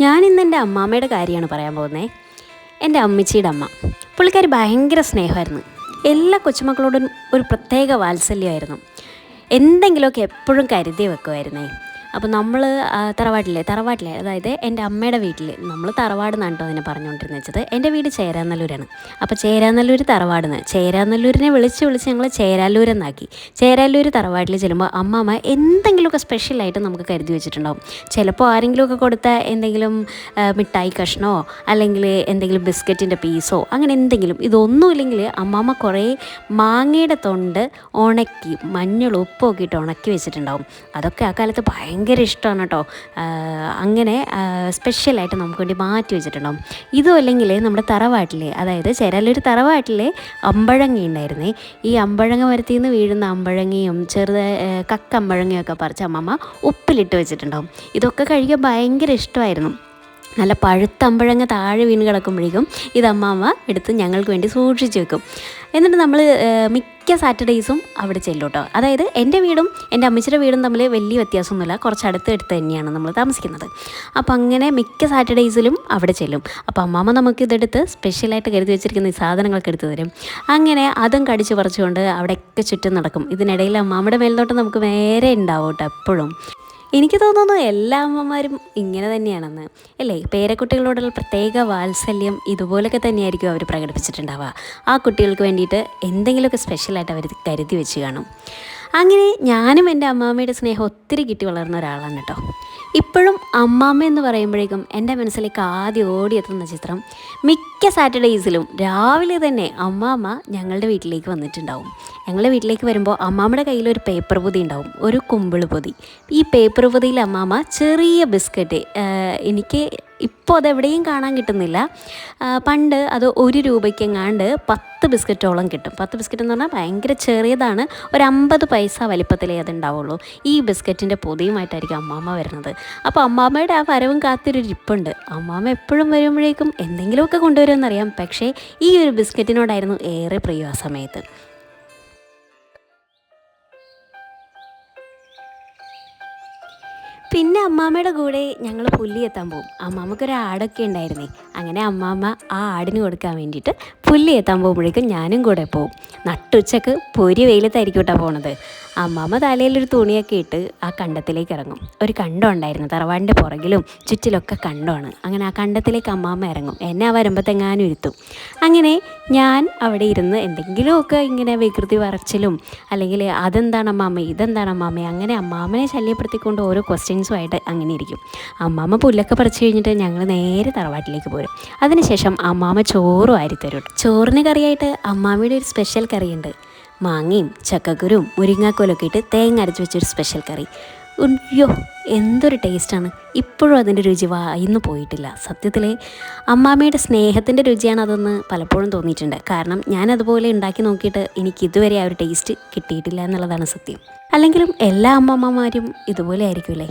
ഞാൻ ഇന്ന് എന്റെ അമ്മാമ്മയുടെ കാര്യമാണ് പറയാൻ പോകുന്നത് എന്റെ അമ്മച്ചിയുടെ അമ്മ. പുള്ളിക്കാരി ഭയങ്കര സ്നേഹമായിരുന്നു. എല്ലാ കൊച്ചുമക്കളോടും ഒരു പ്രത്യേക വാത്സല്യമായിരുന്നു. എന്തെങ്കിലുമൊക്കെ എപ്പോഴും കരുതി വെക്കുമായിരുന്നേ. അപ്പോൾ നമ്മൾ തറവാട്ടിലെ തറവാട്ടിലെ അതായത് എന്റെ അമ്മയുടെ വീട്ടിൽ നമ്മൾ തറവാട് എന്നെ അതിനെ പറഞ്ഞുകൊണ്ടിരുന്ന വെച്ചത്. എന്റെ വീട് ചേരാനല്ലൂരാണ്. അപ്പോൾ ചേരാനല്ലൂർ തറവാടിന്ന് ചേരാനല്ലൂരിനെ വിളിച്ച് വിളിച്ച് ഞങ്ങൾ ചേരാലൂരെന്നാക്കി. ചേരാലൂർ തറവാട്ടിൽ ചെല്ലുമ്പോൾ അമ്മാമ്മ എന്തെങ്കിലുമൊക്കെ സ്പെഷ്യലായിട്ട് നമുക്ക് കരുതി വെച്ചിട്ടുണ്ടാവും. ചിലപ്പോൾ ആരെങ്കിലുമൊക്കെ കൊടുത്ത എന്തെങ്കിലും മിഠായി കഷ്ണമോ അല്ലെങ്കിൽ എന്തെങ്കിലും ബിസ്ക്കറ്റിന്റെ പീസോ അങ്ങനെ എന്തെങ്കിലും. ഇതൊന്നുമില്ലെങ്കിൽ അമ്മാമ്മ കുറേ മാങ്ങയുടെ തൊണ്ട് ഉണക്കി മഞ്ഞൾ ഉപ്പൊക്കെ ഇട്ട് ഉണക്കി വെച്ചിട്ടുണ്ടാവും. അതൊക്കെ ആ കാലത്ത് ഭയങ്കര ഇഷ്ടമാണ് കേട്ടോ. അങ്ങനെ സ്പെഷ്യലായിട്ട് നമുക്ക് വേണ്ടി മാറ്റി വെച്ചിട്ടുണ്ടാവും ഇതും അല്ലെങ്കിൽ നമ്മുടെ തറവാട്ടിലെ അതായത് ചേരാലൊരു തറവാട്ടിലെ അമ്പഴങ്ങ ഉണ്ടായിരുന്നേ. ഈ അമ്പഴങ്ങ മരത്തിൽ നിന്ന് വീഴുന്ന അമ്പഴങ്ങയും ചെറുത് കക്കമ്പഴങ്ങയൊക്കെ പറിച്ച് അമ്മമ്മ ഉപ്പിലിട്ട് വെച്ചിട്ടുണ്ടാവും. ഇതൊക്കെ കഴിക്കാൻ ഭയങ്കര ഇഷ്ടമായിരുന്നു. നല്ല പഴുത്ത അമ്പഴങ്ങ താഴെ വീണ് കിടക്കുമ്പോഴേക്കും ഇത് അമ്മാമ്മ എടുത്ത് ഞങ്ങൾക്ക് വേണ്ടി സൂക്ഷിച്ച് വെക്കും. എന്നിട്ട് നമ്മൾ മിക്ക സാറ്റർഡേയ്സും അവിടെ ചെല്ലും കേട്ടോ അതായത് എന്റെ വീടും എന്റെ അമ്മച്ചിയുടെ വീടും തമ്മിൽ വലിയ വ്യത്യാസമൊന്നുമില്ല. കുറച്ച് അടുത്ത് അടുത്തടുത്ത് തന്നെയാണ് നമ്മൾ താമസിക്കുന്നത്. അപ്പോൾ അങ്ങനെ മിക്ക സാറ്റർഡേയ്സിലും അവിടെ ചെല്ലും. അപ്പോൾ അമ്മാമ്മ നമുക്ക് ഇതെടുത്ത് സ്പെഷ്യലായിട്ട് കരുതി വെച്ചിരിക്കുന്ന ഈ സാധനങ്ങളൊക്കെ എടുത്തു തരും. അങ്ങനെ അതും കടിച്ച് പറിച്ചുകൊണ്ട് അവിടെയൊക്കെ ചുറ്റും നടക്കും. ഇതിനിടയിൽ അമ്മാമ്മയുടെ മേൽനോട്ടം നമുക്ക് വേറെ ഉണ്ടാവും കേട്ടോ എപ്പോഴും. എനിക്ക് തോന്നുന്നു എല്ലാ അമ്മമാരും ഇങ്ങനെ തന്നെയാണെന്ന്. അല്ലേ? പേരക്കുട്ടികളോടുള്ള പ്രത്യേക വാത്സല്യം ഇതുപോലൊക്കെ തന്നെയായിരിക്കും അവർ പ്രകടിപ്പിച്ചിട്ടുണ്ടാവുക. ആ കുട്ടികൾക്ക് വേണ്ടിയിട്ട് എന്തെങ്കിലുമൊക്കെ സ്പെഷ്യലായിട്ട് അവർ കരുതി വെച്ച് കാണും. അങ്ങനെ ഞാനും എന്റെ അമ്മാമ്മയുടെ സ്നേഹം ഒത്തിരി കിട്ടി വളർന്ന ഒരാളാണ് കേട്ടോ. ഇപ്പോഴും അമ്മാമ്മ എന്ന് പറയുമ്പോഴേക്കും എന്റെ മനസ്സിലേക്ക് ആദ്യം ഓടിയെത്തുന്ന ചിത്രം മിക്ക സാറ്റർഡേയ്സിലും രാവിലെ തന്നെ അമ്മാമ്മ ഞങ്ങളുടെ വീട്ടിലേക്ക് വന്നിട്ടുണ്ടാവും. ഞങ്ങളുടെ വീട്ടിലേക്ക് വരുമ്പോൾ അമ്മാമ്മയുടെ കയ്യിൽ ഒരു പേപ്പർ പൊതി ഉണ്ടാവും. ഒരു കുമ്പിൾ പൊതി. ഈ പേപ്പർ പൊതിയിൽ അമ്മാമ്മ ചെറിയ ബിസ്ക്കറ്റ് എനിക്ക് ഇപ്പോൾ അതെവിടെയും കാണാൻ കിട്ടുന്നില്ല. പണ്ട് അത് ഒരു രൂപയ്ക്കെങ്ങാണ്ട് പത്ത് ബിസ്ക്കറ്റോളം കിട്ടും. പത്ത് ബിസ്ക്കറ്റ് എന്ന് പറഞ്ഞാൽ ഭയങ്കര ചെറിയതാണ്. ഒരു അമ്പത് പൈസ വലിപ്പത്തിലേ അത് ഉണ്ടാവുള്ളൂ. ഈ ബിസ്ക്കറ്റിന്റെ പൊതിയുമായിട്ടായിരിക്കും അമ്മാമ്മ വരുന്നത്. അപ്പോൾ അമ്മാമ്മയുടെ ആ വരവും കാത്തൊരു ഇരിപ്പുണ്ട്. അമ്മാമ്മ എപ്പോഴും വരുമ്പോഴേക്കും എന്തെങ്കിലുമൊക്കെ കൊണ്ടുവരുമെന്നറിയാം. പക്ഷേ ഈ ഒരു ബിസ്ക്കറ്റിനോടായിരുന്നു ഏറെ പ്രിയ ആ സമയത്ത്. പിന്നെ അമ്മാമ്മയുടെ കൂടെ ഞങ്ങൾ പുല്ലി എത്താൻ പോകും. അമ്മാമ്മക്കൊരു ആടൊക്കെ ഉണ്ടായിരുന്നേ. അങ്ങനെ അമ്മാമ്മ ആ ആടിന് കൊടുക്കാൻ വേണ്ടിയിട്ട് പുല്ല് എത്താൻ പോകുമ്പോഴേക്കും ഞാനും കൂടെ പോകും നട്ടുച്ചക്ക് പൊരി വെയിലത്തായിരിക്കും കേട്ടോ പോണത്. അമ്മാമ്മ തലയിലൊരു തുണിയൊക്കെ ഇട്ട് ആ കണ്ടത്തിലേക്ക് ഇറങ്ങും. ഒരു കണ്ടം ഉണ്ടായിരുന്നു തറവാടിന്റെ പുറകിലും ചുറ്റിലൊക്കെ കണ്ടമാണ്. അങ്ങനെ ആ കണ്ടത്തിലേക്ക് അമ്മാമ്മ ഇറങ്ങും. എന്നെ ആ വരുമ്പത്തെങ്ങാനും ഇരുത്തും. അങ്ങനെ ഞാൻ അവിടെ ഇരുന്ന് എന്തെങ്കിലുമൊക്കെ ഇങ്ങനെ വികൃതി വരച്ചിലും അല്ലെങ്കിൽ അതെന്താണ് അമ്മാമ്മ ഇതെന്താണ് അമ്മാമ്മ അങ്ങനെ അമ്മാമ്മനെ ശല്യപ്പെടുത്തിക്കൊണ്ട് ഓരോ ക്വസ്റ്റ്യൻസുമായിട്ട് അങ്ങനെ ഇരിക്കും. അമ്മാമ്മ പുല്ലൊക്കെ പറിച്ചു കഴിഞ്ഞിട്ട് ഞങ്ങൾ നേരെ തറവാട്ടിലേക്ക് പോരും. അതിനുശേഷം അമ്മാമ്മ ചോറും ആരി തരും ചോറിന് കറിയായിട്ട് അമ്മാമ്മയുടെ ഒരു സ്പെഷ്യൽ കറിയുണ്ട്. മാങ്ങയും ചക്കക്കുരും മുരിങ്ങാക്കോലൊക്കെ ഇട്ട് തേങ്ങ അരച്ച് വെച്ചൊരു സ്പെഷ്യൽ കറി. ഉയ്യോ എന്തൊരു ടേസ്റ്റാണ് ഇപ്പോഴും അതിന്റെ രുചി വായിന്ന് പോയിട്ടില്ല. സത്യത്തിൽ അമ്മാമ്മയുടെ സ്നേഹത്തിന്റെ രുചിയാണ് അതെന്ന് പലപ്പോഴും തോന്നിയിട്ടുണ്ട്. കാരണം ഞാൻ അതുപോലെ ഉണ്ടാക്കി നോക്കിയിട്ട് എനിക്ക് ഇതുവരെ ആ ഒരു ടേസ്റ്റ് കിട്ടിയിട്ടില്ല എന്നുള്ളതാണ് സത്യം. അല്ലെങ്കിലും എല്ലാ അമ്മമ്മമാരും ഇതുപോലെ ആയിരിക്കുമല്ലേ